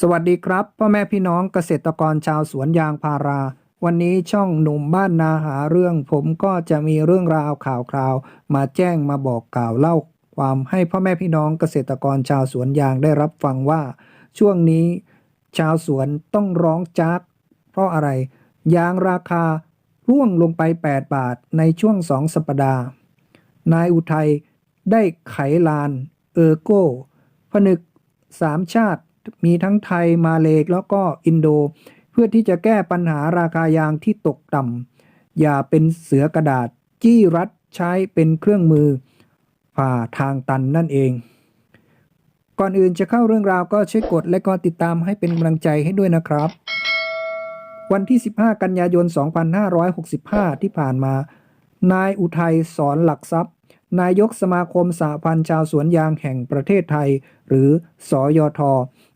สวัสดีครับพ่อแม่พี่น้องเกษตรกรชาวสวนยางพารา วันนี้ช่องหนุ่มบ้านนาหาเรื่อง ผมก็จะมีเรื่องราวข่าวคราว มาแจ้งมาบอกกล่าวเล่า ความให้พ่อแม่พี่น้องเกษตรกรชาวสวนยางได้รับฟังว่า ช่วงนี้ ชาวสวนต้องร้องจากเพราะอะไร ยางราคาร่วงลงไป 8 บาทในช่วง2สัปดาห์ นายอุทัยได้ไขลาน เออโก้ผนึกสามชาติ มีทั้งไทยมาเลแล้วก็อินโด เพื่อที่จะแก้ปัญหาราคายางที่ตกต่ำอย่าเป็นเสือกระดาษจี้รัดใช้เป็นเครื่องมือผ่าทางตันนั่นเอง ก่อนอื่นจะเข้าเรื่องราวก็ช่วยกดและก็ติดตามให้เป็นกำลังใจให้ด้วยนะครับ วันที่ 15 กันยายน 2565 ที่ผ่านมา นายอุทัยสอนหลักทรัพย์ นายกสมาคมสหพันธ์ชาวสวนยางแห่งประเทศไทย หรือสอยท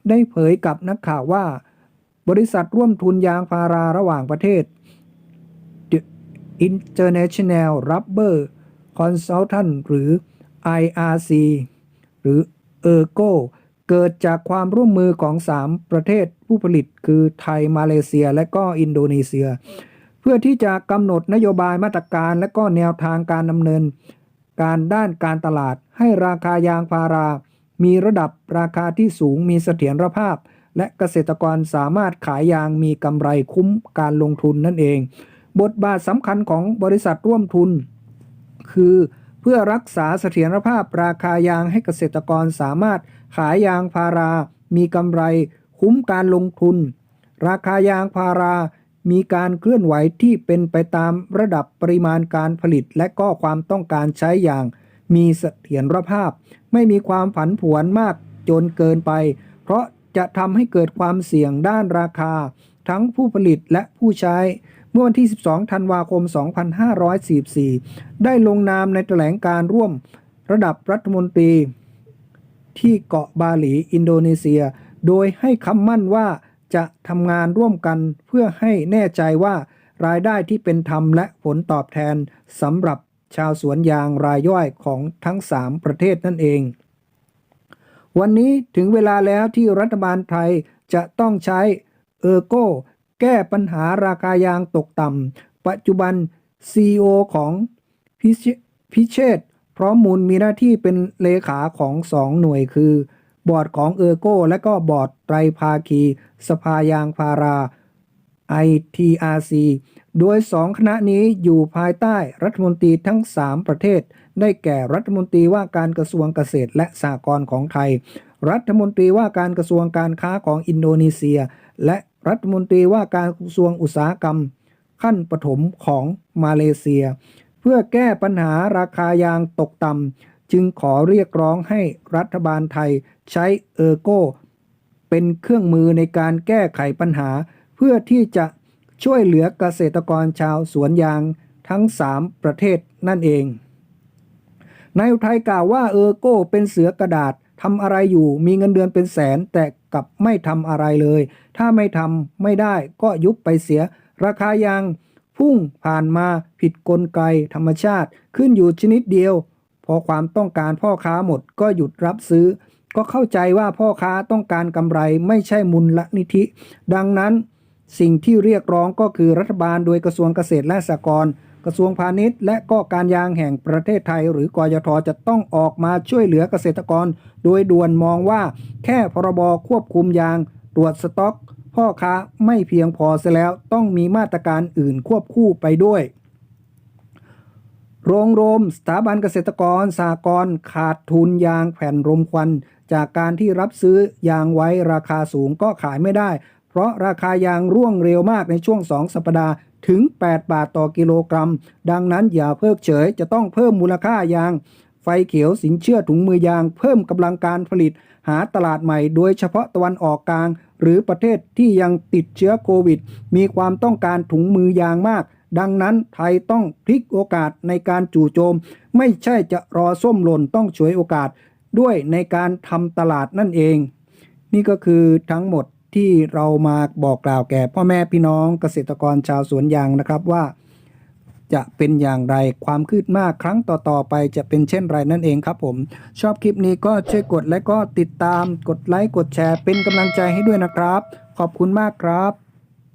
ได้เผยกับนักข่าวว่า บริษัทร่วมทุนยางพาราระหว่างประเทศ The International Rubber Consultant หรือ IRC หรือ ERGO เกิดจากความร่วมมือของ 3 ประเทศผู้ผลิตคือไทย มาเลเซีย และก็อินโดนีเซีย เพื่อที่จะกำหนดนโยบายมาตรการและก็แนวทางการดำเนิน การด้านการตลาดให้ราคายางพารา มีระดับราคาที่สูงมีเสถียรภาพ และเกษตรกรสามารถขายยางมีกำไรคุ้มการลงทุนนั่นเอง บทบาทสำคัญของบริษัทร่วมทุน คือเพื่อรักษาเสถียรภาพราคายางให้เกษตรกรสามารถขายยางพารา มีกำไรคุ้มการลงทุน ราคายางพารา มีการเคลื่อนไหวที่เป็นไปตามระดับปริมาณการผลิตและก็ความต้องการใช้อย่าง มีเสถียรภาพ ไม่มีความผันผวนมากจนเกินไป เพราะจะทำให้เกิดความเสี่ยงด้านราคา ทั้งผู้ผลิตและผู้ใช้ เมื่อวันที่ 12 ธันวาคม 2544 ได้ลงนามในแถลงการร่วมระดับรัฐมนตรี ที่เกาะบาหลีอินโดนีเซีย โดยให้คำมั่นว่าจะทำงานร่วมกันเพื่อให้แน่ใจว่ารายได้ที่เป็นธรรมและผลตอบแทนสำหรับ ชาวสวนยางรายย่อยของทั้ง 3 ประเทศนั่นเอง วันนี้ถึงเวลาแล้วที่รัฐบาลไทยจะต้องใช้เออร์โก้แก้ปัญหาราคายางตกต่ำปัจจุบัน CEO ของพิเชพิเชษพร้อมมูลมีหน้าที่เป็นเลขาของสองหน่วยคือบอร์ดของเออโก้และก็บอร์ดไตรภาคี สภายางพารา ITRC โดยสองคณะนี้อยู่ภายใต้รัฐมนตรีทั้ง 3 ประเทศ ได้แก่รัฐมนตรีว่าการกระทรวงเกษตรและสหกรณ์ของไทย รัฐมนตรีว่าการกระทรวงการค้าของอินโดนีเซีย และรัฐมนตรีว่าการกระทรวงอุตสาหกรรม ขั้นปฐมของมาเลเซีย เพื่อแก้ปัญหาราคายางตกต่ำจึงขอเรียกร้องให้รัฐบาลไทยใช้เออโก้เป็นเครื่องมือในการแก้ไขปัญหา เพื่อที่จะช่วยเหลือเกษตรกรชาวสวนยางทั้ง 3 ประเทศนั่นเองนายอุทัยกล่าวว่าเออโก้เป็นเสือกระดาษทำอะไรอยู่มีเงินเดือนเป็นแสนแต่กลับไม่ทำอะไรเลย ถ้าไม่ทำไม่ได้ก็ยุบไปเสีย ราคายางพุ่งผ่านมาผิดกลไกธรรมชาติขึ้นอยู่ชนิดเดียว พอความต้องการพ่อค้าหมดก็หยุดรับซื้อ ก็เข้าใจว่าพ่อค้าต้องการกำไรไม่ใช่มูลนิธิ ดังนั้น สิ่งที่เรียกร้องก็คือรัฐบาลโดยกระทรวงเกษตรและสหกรณ์กระทรวงพาณิชย์ และก็การยางแห่งประเทศไทย หรือกยทจะต้องออกมาช่วยเหลือเกษตรกร โดยด่วนมองว่า แค่พรบควบคุมยาง ตรวจสต็อก พ่อค้าไม่เพียงพอเสียแล้วต้องมีมาตรการอื่นควบคู่ไปด้วย โรงรมสถาบันเกษตรกรสหกรขาดทุนยางแผ่นรมควัน จากการที่รับซื้อยางไว้ราคาสูงก็ขายไม่ได้ เพราะราคายางร่วงเร็วมากในช่วง 2 สัปดาห์ถึง 8 บาทต่อกิโลกรัม ดังนั้นอย่าเพิกเฉยจะต้องเพิ่มมูลค่ายาง ไฟเขียวสินเชื่อถุงมือยาง เพิ่มกำลังการผลิต หาตลาดใหม่โดยเฉพาะตะวันออกกลาง หรือประเทศที่ยังติดเชื้อโควิด มีความต้องการถุงมือยางมาก ดังนั้นไทยต้องพลิกโอกาสในการจู่โจม ไม่ใช่จะรอส้มหล่นต้องฉวยโอกาสด้วยในการทำตลาดนั่นเอง นี่ก็คือทั้งหมด ที่เรามาบอกกล่าวแก่พ่อแม่พี่น้องเกษตรกรชาวสวนยางนะครับว่า จะเป็นอย่างไรความคืบหน้าครั้งต่อๆไปจะเป็นเช่นไรนั่นเองครับผม ชอบคลิปนี้ก็ช่วยกดและก็ติดตามกดไลค์กดแชร์เป็นกำลังใจให้ด้วยนะครับ ขอบคุณมากครับ